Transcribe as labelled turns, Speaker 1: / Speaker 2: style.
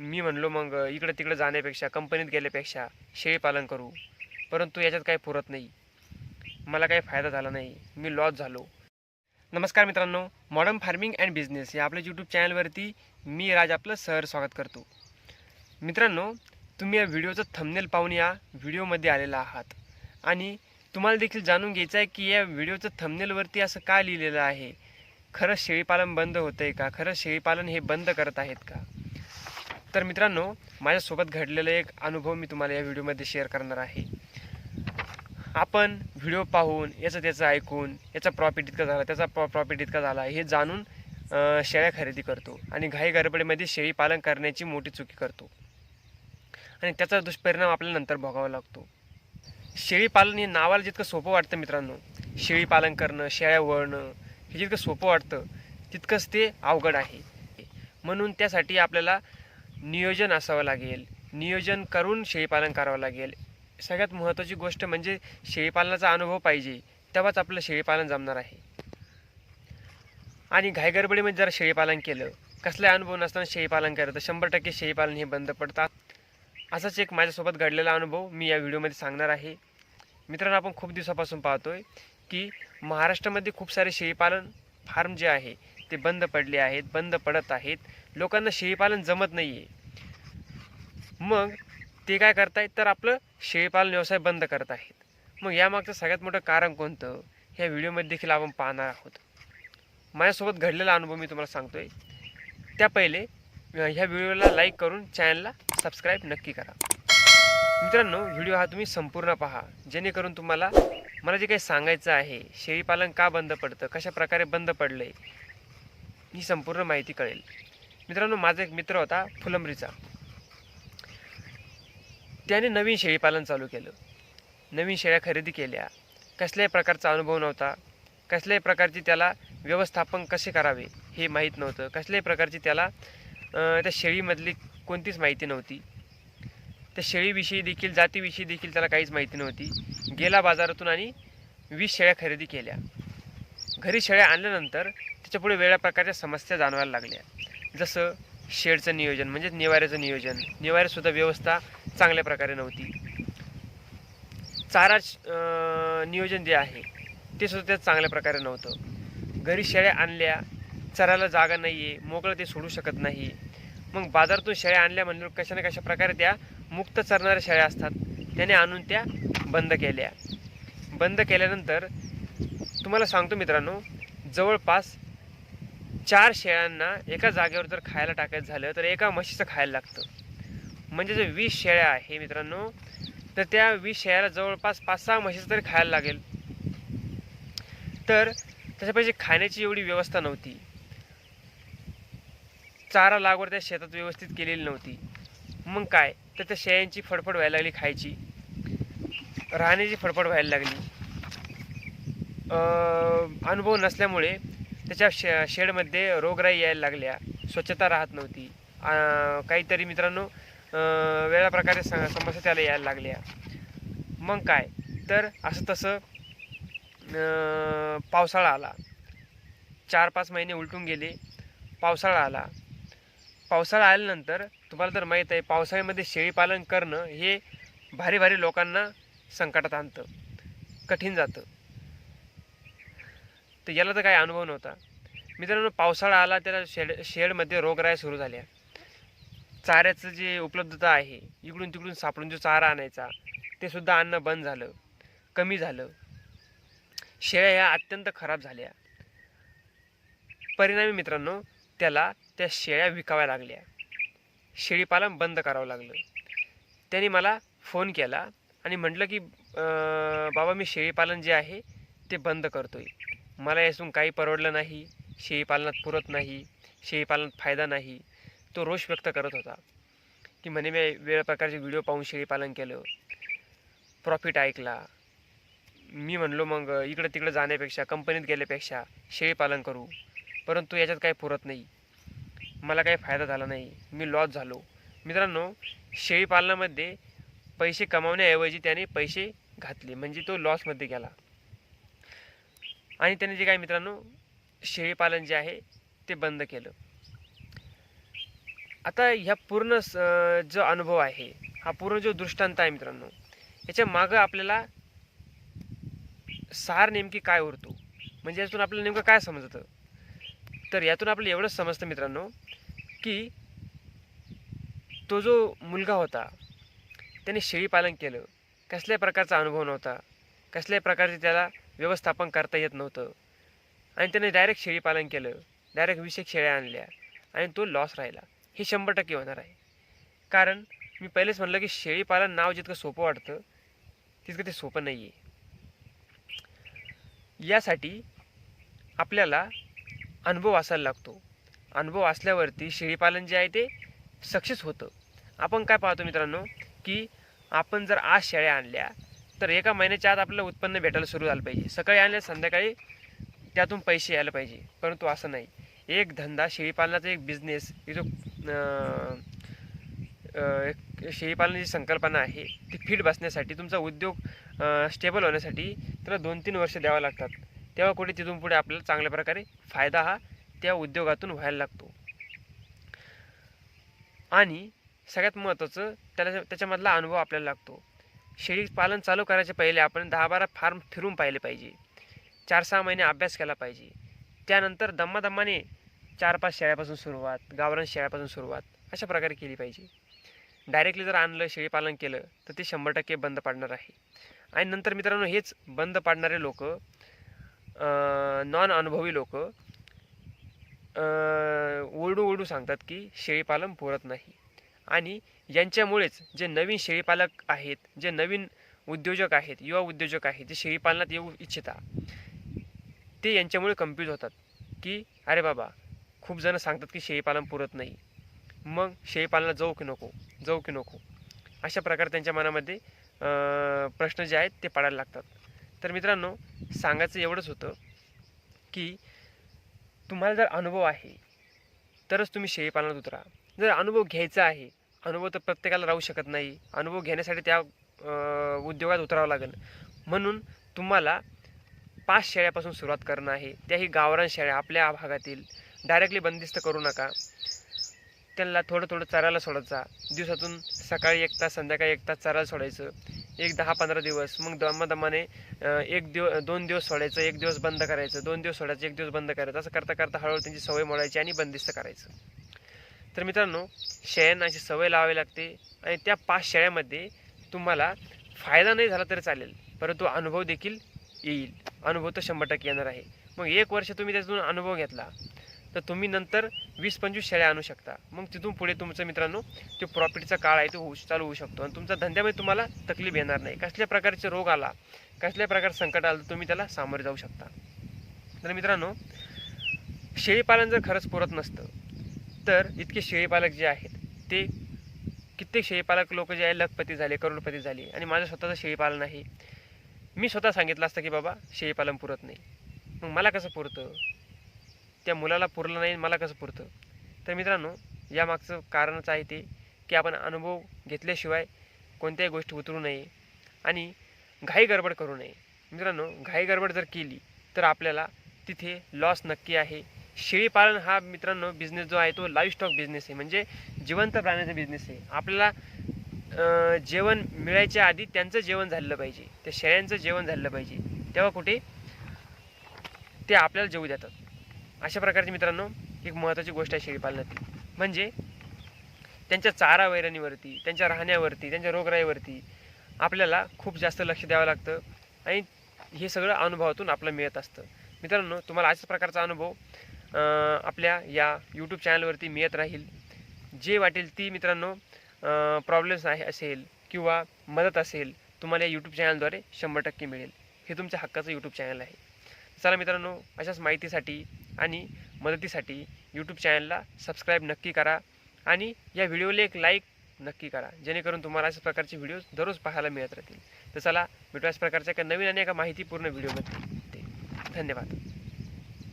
Speaker 1: मी म्हणलो मग इकडं तिकडं जाण्यापेक्षा कंपनीत गेल्यापेक्षा शेळीपालन करू. परंतु याच्यात काही पुरत नाही. मला काही फायदा झाला नाही. मी लॉस झालो. नमस्कार मित्रांनो मॉडर्न फार्मिंग अँड बिझनेस या आपल्या यूट्यूब चॅनलवरती मी राज आपलं सर स्वागत करतो. मित्रांनो तुम्ही या व्हिडिओचं थंबनेल पाहून या. व्हिडिओमध्ये आलेला आहात. आणि तुम्हाला देखील जाणून घ्यायचं आहे की या व्हिडिओचं थंबनेलवरती असं का लिहिलेलं आहे? खरंच शेळीपालन बंद होतं आहे का? खरंच शेळीपालन हे बंद करत आहेत का? तर मित्रांनो माझ्यासोबत घडलेला एक अनुभव मी तुम्हाला या व्हिडिओमध्ये शेअर करणार आहे. आपण व्हिडिओ पाहून याचं त्याचं ऐकून याचा प्रॉफिट इतका झाला त्याचा प्रॉ प्रॉफिट इतका झाला हे जाणून शेळ्या खरेदी करतो आणि घाई गरबडीमध्ये शेळी पालन करण्याची मोठी चुकी करतो. आणि त्याचा दुष्परिणाम आपल्याला नंतर भोगावा लागतो. शेळी पालन हे नावाला जितकं सोपं वाटतं मित्रांनो शेळी पालन करणं शेळ्या वळणं हे जितकं सोपं वाटतं तितकंच ते अवघड आहे. म्हणून त्यासाठी आपल्याला नियोजन असावं लागेल. नियोजन करून शेळीपालन करावं लागेल. सगळ्यात महत्त्वाची गोष्ट म्हणजे शेळीपालनाचा अनुभव पाहिजे. तेव्हाच आपलं शेळीपालन जमणार आहे. आणि घाईगडबडीमध्ये जर शेळीपालन केलं कसला अनुभव नसताना शेळीपालन केलं तर शंभर टक्के शेळीपालन हे बंद पडतात. असाच एक माझ्यासोबत घडलेला अनुभव मी या व्हिडिओमध्ये सांगणार आहे. मित्रांनो आपण खूप दिवसापासून पाहतोय की महाराष्ट्रामध्ये खूप सारे शेळीपालन फार्म जे आहे ते बंद पडले आहेत बंद पडत आहेत. लोकांना शेळीपालन जमत नाही आहे मग ते काय करतायत? तर आपलं शेळीपालन व्यवसाय बंद करत आहेत. मग यामागचं सगळ्यात मोठं कारण कोणतं? ह्या व्हिडिओमध्ये देखील आपण पाहणार आहोत. माझ्यासोबत घडलेला अनुभव मी तुम्हाला सांगतोय. त्या पहिले ह्या व्हिडिओला लाईक करून चॅनलला सबस्क्राईब नक्की करा. मित्रांनो व्हिडिओ हा तुम्ही संपूर्ण पहा. जेणेकरून तुम्हाला मला जे काही सांगायचं आहे शेळीपालन का बंद पडतं? कशा प्रकारे बंद पडलं आहे ही संपूर्ण माहिती कळेल. मित्रांनो माझा एक मित्र होता फुलंबरीचा. त्याने नवीन शेळीपालन चालू केलं. नवीन शेळ्या खरेदी केल्या. कसल्याही प्रकारचा अनुभव नव्हता. कसल्याही प्रकारची त्याला व्यवस्थापन कसे करावे हे माहीत नव्हतं. कसल्याही प्रकारची त्याला त्या शेळीमधली कोणतीच माहिती नव्हती. त्या शेळीविषयी देखील जातीविषयी देखील त्याला काहीच माहिती नव्हती. गेला बाजारातून आणि वीस शेळ्या खरेदी केल्या. घरी शेळ्या आणल्यानंतर त्याच्या पुढे वेगळ्या प्रकारच्या समस्या जाणवायला लागल्या. जसं शेडचं नियोजन म्हणजे निवाऱ्याचं नियोजन. निवाऱ्यासुद्धा व्यवस्था चांगल्या प्रकारे नव्हती. चारा नियोजन जे आहे ते सुद्धा त्यात चांगल्या प्रकारे नव्हतं. घरी शेळ्या आणल्या चरायला जागा नाही आहे मोकळं ते सोडू शकत नाही. मग बाजारातून शेळ्या आणल्या म्हणल्यावर कशा ना कशा प्रकारे त्या मुक्त चरणाऱ्या शेळ्या असतात त्याने आणून त्या बंद केल्या. बंद केल्यानंतर तुम्हाला सांगतो मित्रांनो जवळपास चार शेळ्यांना एका जागेवर जर खायला टाकायचं झालं तर एका म्हशीचं खायला लागतं. म्हणजे जर वीस शेळ्या आहे मित्रांनो तर त्या वीस शेळ्याला जवळपास पाच सहा म्हशीचं तरी खायला लागेल. तर त्याच्यापाहिजे खाण्याची एवढी व्यवस्था नव्हती. चारा लागवड त्या शेतात व्यवस्थित केलेली नव्हती. मग काय? तर त्या शेळ्यांची फडफड व्हायला लागली खायची. राहण्याची फडफड व्हायला लागली. अनुभव नसल्यामुळे त्याच्या शे शेडमध्ये रोगराई यायला लागल्या. स्वच्छता राहत नव्हती. काहीतरी मित्रांनो वेगळ्या प्रकारे स समस्या त्याला यायला लागल्या. मग काय? तर असं तसं पावसाळा आला. चार पाच महिने उलटून गेले. पावसाळा आला. पावसाळा आल्यानंतर तुम्हाला तर माहीत आहे पावसाळ्यामध्ये शेळीपालन करणं हे भारी भारी लोकांना संकटात आणतं. कठीण जातं. तर याला तर काही अनुभव नव्हता. मित्रांनो पावसाळा आला त्याला शेड शेडमध्ये रोगराया सुरू झाल्या चाऱ्याचं जे उपलब्धता आहे इकडून तिकडून सापडून जो चारा आणायचा ते सुद्धा आणणं बंद झालं कमी झालं. शेळ्या ह्या अत्यंत खराब झाल्या. परिणामी मित्रांनो त्याला त्या शेळ्या विकाव्या लागल्या. शेळीपालन बंद करावं लागलं. त्याने मला फोन केला आणि म्हटलं की बाबा मी शेळीपालन जे आहे ते बंद करतोय. मला यातून काही परवडलं नाही शेळीपालनात पुरत नाही शेळीपालनात फायदा नाही तो रोष व्यक्त करत होता. की म्हणे मी वेगळ्या प्रकारचे व्हिडिओ पाहून शेळीपालन केलं. प्रॉफिट ऐकला. मी म्हणलो मग इकडं तिकडं जाण्यापेक्षा कंपनीत गेल्यापेक्षा शेळीपालन करू. परंतु याच्यात काही पुरत नाही. मला काही फायदा झाला नाही. मी लॉस झालो. मित्रांनो शेळीपालनामध्ये पैसे कमावण्याऐवजी त्याने पैसे घातले. म्हणजे तो लॉसमध्ये गेला. आणि त्याने जे काय मित्रांनो शेळीपालन जे आहे ते बंद केलं. आता ह्या पूर्ण जो अनुभव आहे हा पूर्ण जो दृष्टांत आहे मित्रांनो याच्या मागं आपल्याला सार नेमकी काय उरतो? म्हणजे यातून आपल्याला नेमकं काय समजतं? तर यातून आपल्याला एवढंच समजतं मित्रांनो की तो जो मुलगा होता त्याने शेळीपालन केलं. कसल्याही प्रकारचा अनुभव नव्हता? कसल्याही प्रकारचे त्याला व्यवस्थापन करता येत नव्हतं. आणि त्याने डायरेक्ट शेळीपालन केलं. डायरेक्ट वीस एक शेळ्या आणल्या. आणि तो लॉस राहिला. हे शंभर टक्के होणार आहे. कारण मी पहिलेच म्हणलं की शेळीपालन नाव जितकं सोपं वाटतं तितकं ते सोपं नाही आहे यासाठी आपल्याला अनुभव असायला लागतो. अनुभव असल्यावरती शेळीपालन जे आहे ते सक्सेस होतं. आपण काय पाहतो मित्रांनो? की आपण जर आज शेळ्या आणल्या तर एका महिन्याच्या आत आपल्याला उत्पन्न भेटायला सुरू झालं पाहिजे. सकाळी आणल्या संध्याकाळी त्यातून पैसे यायला पाहिजे. परंतु असं नाही. एक धंदा शेळीपालनाचा एक बिझनेस ही जो शेळीपालनाची संकल्पना आहे ती फिट बसण्यासाठी तुमचा उद्योग स्टेबल होण्यासाठी त्याला दोन तीन वर्ष द्यावं लागतात. तेव्हा कुठे तिथून पुढे आपल्याला चांगल्या प्रकारे फायदा हा त्या उद्योगातून व्हायला लागतो. आणि सगळ्यात महत्त्वाचं त्याला त्याच्यामधला अनुभव आपल्याला लागतो. शेळी पालन चालू करायच्या पहिले आपण दहा बारा फार्म फिरून पाहिले पाहिजे. चार सहा महिने अभ्यास केला पाहिजे. त्यानंतर दम्मादम्माने चार पाच शेळ्यापासून सुरुवात गावरान शेळ्यापासून सुरुवात अशा प्रकारे केली पाहिजे. डायरेक्टली जर आणलं शेळीपालन केलं तर ते शंभर टक्के बंद पाडणार आहे. आणि नंतर मित्रांनो हेच बंद पाडणारे लोक नॉन अनुभवी लोक ओरडू ओरडू सांगतात की शेळीपालन पुरत नाही. आणि यांच्यामुळेच जे नवीन शेळीपालक आहेत जे नवीन उद्योजक आहेत युवा उद्योजक आहेत जे शेळीपालनात येऊ इच्छिता ते यांच्यामुळे कन्फ्यूज होतात की अरे बाबा खूप जणं सांगतात की शेळीपालन पुरत नाही. मग शेळीपालनात जाऊ की नको जाऊ की नको? अशा प्रकारे त्यांच्या मनामध्ये प्रश्न जे आहेत ते पडायला लागतात. तर मित्रांनो सांगायचं एवढंच होतं की तुम्हाला जर अनुभव आहे तरच तुम्ही शेळीपालनात उतरा. जर अनुभव घ्यायचा आहे अनुभव तर प्रत्येकाला राहू शकत नाही. अनुभव घेण्यासाठी त्या उद्योगात उतरावं लागेल. म्हणून तुम्हाला पाच शेळ्यापासून सुरुवात करणं आहे. त्याही गावरान शेळ्या आपल्या भागातील. डायरेक्टली बंदिस्त करू नका. त्यांना थोडं थोडं चरायला सोडायचा दिवसातून सकाळी एक तास संध्याकाळी एक तास चरायला सोडायचं. एक दहा पंधरा दिवस. मग दमादमाने एक दिव दोन दिवस सोडायचं. एक दिवस बंद करायचं. दोन दिवस सोडायचं. एक दिवस बंद करायचं. असं करता करता हळूहळू त्यांची सवय मोडायची आणि बंदिस्त करायचं. तर मित्रांनो शेळ्यांना अशी सवय लावावी लागते आणि त्या पाच शेळ्यामध्ये तुम्हाला फायदा नाही झाला तरी चालेल परंतु अनुभव देखील येईल. अनुभव तर शंभर टक्के येणार आहे. मग एक वर्ष तुम्ही त्यातून अनुभव घेतला तर तुम्ही नंतर वीस पंचवीस शेळ्या आणू शकता. मग तिथून पुढे तुमचं मित्रांनो तो प्रॉफिटचा काळ आहे तो होऊ चालू होऊ शकतो. आणि तुमचा धंद्यामध्ये तुम्हाला तकलीफ येणार नाही. कसल्या प्रकारचे रोग आला कसल्या प्रकारचं संकट आलं तर तुम्ही त्याला सामोरे जाऊ शकता. तर मित्रांनो शेळीपालन जर खरंच पुरत नसतं तर इतके शेळीपालक जे आहेत ते कित्येक शेळीपालक लोक जे आहे लखपती झाले करोडपती झाले आणि माझं स्वतःचं शेळीपालन आहे मी स्वतः सांगितलं असतं की बाबा शेळीपालन पुरत नाही. मग मला कसं पुरतं? त्या मुलाला पुरलं नाही मला कसं पुरतं? तर मित्रांनो यामागचं कारणच आहे ते की आपण अनुभव घेतल्याशिवाय कोणत्याही गोष्टी उतरू नये आणि घाई गडबड करू नये. मित्रांनो घाई गडबड जर केली तर आपल्याला तिथे लॉस नक्की आहे. शेळीपालन हा मित्रांनो बिझनेस जो आहे तो लाईव्ह स्टॉक बिझनेस आहे. म्हणजे जिवंत प्राण्याचा बिझनेस आहे. आपल्याला जेवण मिळायच्या आधी त्यांचं जेवण झालं पाहिजे. त्या शेळ्यांचं जेवण झालं पाहिजे. तेव्हा कुठे? ते आपल्याला जेवू देतात. अशा प्रकारची मित्रांनो एक महत्त्वाची गोष्ट आहे शेळीपालनातील. म्हणजे त्यांच्या चारा वैरणीवरती त्यांच्या राहण्यावरती त्यांच्या रोगराईवरती आपल्याला खूप जास्त लक्ष द्यावं लागतं आणि हे सगळं अनुभवातून आपलं मिळत असतं. मित्रांनो तुम्हाला अशाच प्रकारचा अनुभव आपल्या या यूट्यूब चॅनलवरती मिळत राहील. जे वाटेल ती मित्रांनो प्रॉब्लेम्स आहे असेल किंवा मदत असेल तुम्हाला या यूट्यूब चॅनलद्वारे शंभर टक्के मिळेल. हे तुमच्या हक्काचं यूट्यूब चॅनल आहे. चला मित्रांनो अशाच माहितीसाठी आणि मदतीसाठी यूट्यूब चॅनलला सबस्क्राईब नक्की करा आणि या व्हिडिओला एक लाईक नक्की करा. जेणेकरून तुम्हाला अशा प्रकारचे व्हिडिओ दररोज पाहायला मिळत राहतील. तर चला भेटू अशा प्रकारच्या एका नवीन आणि एका माहितीपूर्ण व्हिडिओमध्ये ते धन्यवाद.